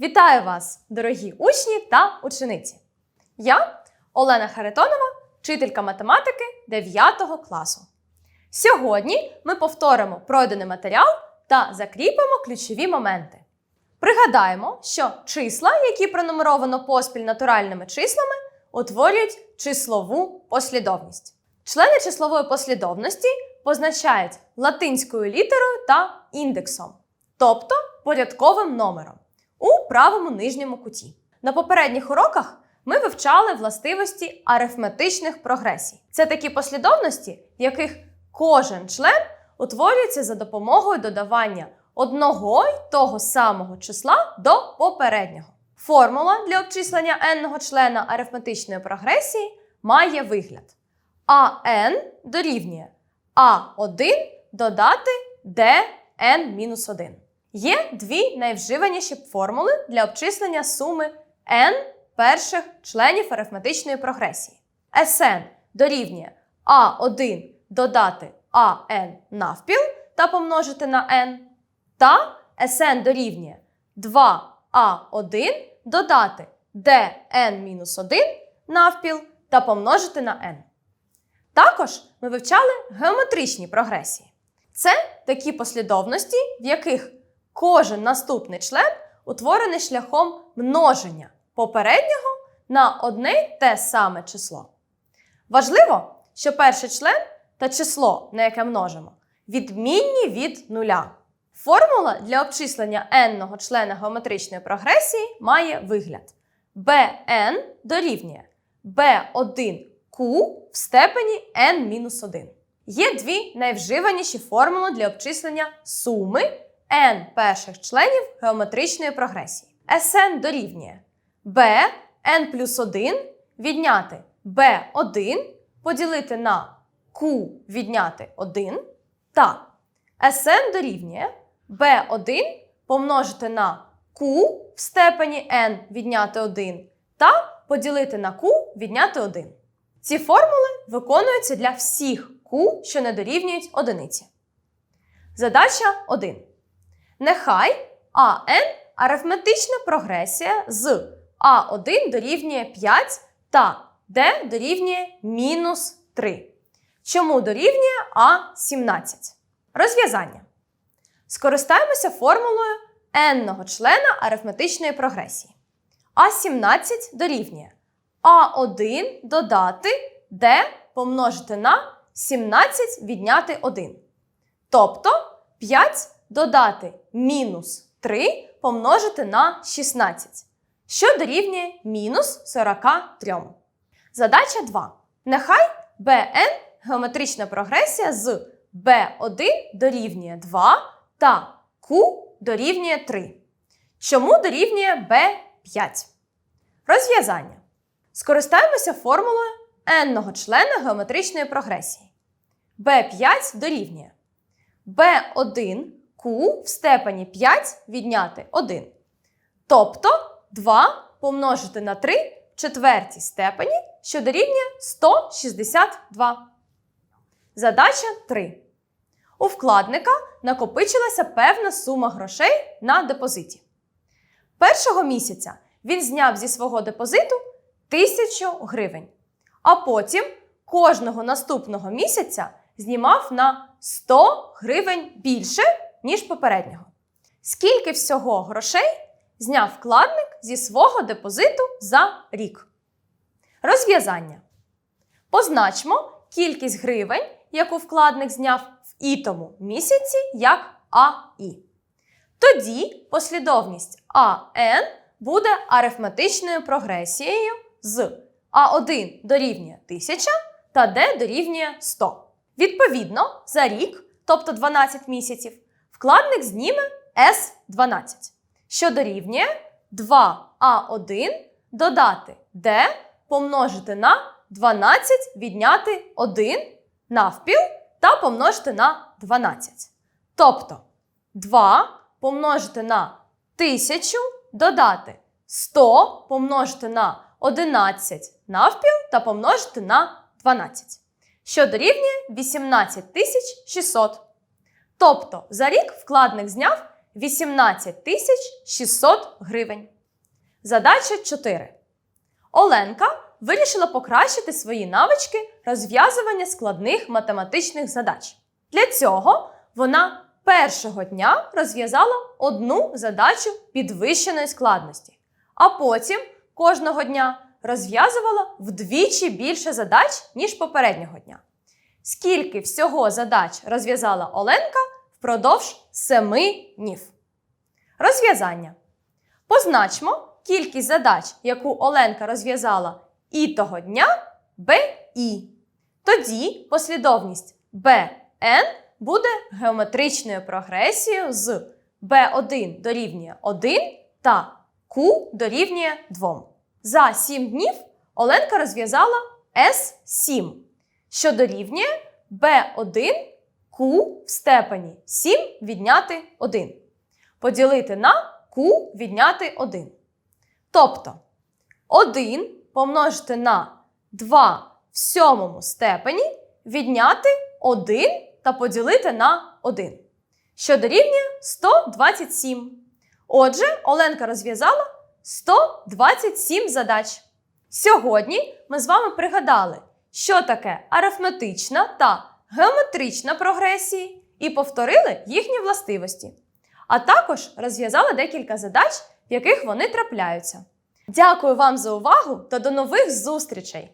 Вітаю вас, дорогі учні та учениці! Я Олена Харитонова, вчителька математики 9 класу. Сьогодні ми повторимо пройдений матеріал та закріпимо ключові моменти. Пригадаємо, що числа, які пронумеровано поспіль натуральними числами, утворюють числову послідовність. Члени числової послідовності позначають латинською літерою та індексом, тобто порядковим номером у правому нижньому куті. На попередніх уроках ми вивчали властивості арифметичних прогресій. Це такі послідовності, в яких кожен член утворюється за допомогою додавання одного й того самого числа до попереднього. Формула для обчислення n-го члена арифметичної прогресії має вигляд. АН дорівнює А1 додати dn-1. Є дві найвживаніші формули для обчислення суми n перших членів арифметичної прогресії. Sn дорівнює А1 додати АН навпіл та помножити на n, та Sn дорівнює 2А1 додати dn-1 навпіл та помножити на n. Також ми вивчали геометричні прогресії. Це такі послідовності, в яких кожен наступний член утворений шляхом множення попереднього на одне й те саме число. Важливо, що перший член та число, на яке множимо, відмінні від нуля. Формула для обчислення n-ного члена геометричної прогресії має вигляд bn дорівнює b1q в степені n-1. Є дві найвживаніші формули для обчислення суми n перших членів геометричної прогресії. Sn дорівнює b n плюс 1 відняти b1 поділити на q відняти 1 та Sn дорівнює b1 помножити на q в степені n відняти 1 та поділити на q відняти 1. Ці формули виконуються для всіх q, що не дорівнюють одиниці. Задача 1. Нехай АН арифметична прогресія з А1 дорівнює 5 та D дорівнює мінус 3. Чому дорівнює А17? Розв'язання. Скористаємося формулою n-ного члена арифметичної прогресії. А17 дорівнює А1 додати D помножити на 17 відняти 1. Тобто 5 додати мінус 3 помножити на 16, що дорівнює мінус 43. Задача 2. Нехай bn геометрична прогресія з b1 дорівнює 2 та q дорівнює 3. Чому дорівнює b5? Розв'язання. Скористаємося формулою n-ного члена геометричної прогресії. b5 дорівнює b1 в степені 5 відняти 1. Тобто 2 помножити на 3 в четвертій степені, що дорівнює 162. Задача 3. У вкладника накопичилася певна сума грошей на депозиті. Першого місяця він зняв зі свого депозиту 1000 гривень, а потім кожного наступного місяця знімав на 100 гривень більше, ніж попереднього. Скільки всього грошей зняв вкладник зі свого депозиту за рік? Розв'язання. Позначмо кількість гривень, яку вкладник зняв в ітому місяці як АІ. Тоді послідовність АН буде арифметичною прогресією з А1 дорівнює 1000 та Д дорівнює 100. Відповідно, за рік, тобто 12 місяців, вкладник зніме С12, що дорівнює 2А1 додати D помножити на 12 відняти 1 навпіл та помножити на 12. Тобто 2 помножити на 1000 додати 100 помножити на 11 навпіл та помножити на 12, що дорівнює 18600. Тобто за рік вкладник зняв 18 600 гривень. Задача 4. Оленка вирішила покращити свої навички розв'язування складних математичних задач. Для цього вона першого дня розв'язала одну задачу підвищеної складності, а потім кожного дня розв'язувала вдвічі більше задач, ніж попереднього дня. Скільки всього задач розв'язала Оленка впродовж семи днів? Розв'язання. Позначмо кількість задач, яку Оленка розв'язала і того дня Б і. Тоді послідовність БН буде геометричною прогресією з B1 дорівнює 1 та Q дорівнює 2. За 7 днів Оленка розв'язала S7, що дорівнює B1 Q в степені 7 відняти 1. Поділити на Q відняти 1. Тобто 1 помножити на 2 в сьомому степені відняти 1 та поділити на 1, що дорівнює 127. Отже, Оленка розв'язала 127 задач. Сьогодні ми з вами пригадали, що таке арифметична та геометрична прогресії, і повторили їхні властивості. А також розв'язали декілька задач, в яких вони трапляються. Дякую вам за увагу та до нових зустрічей!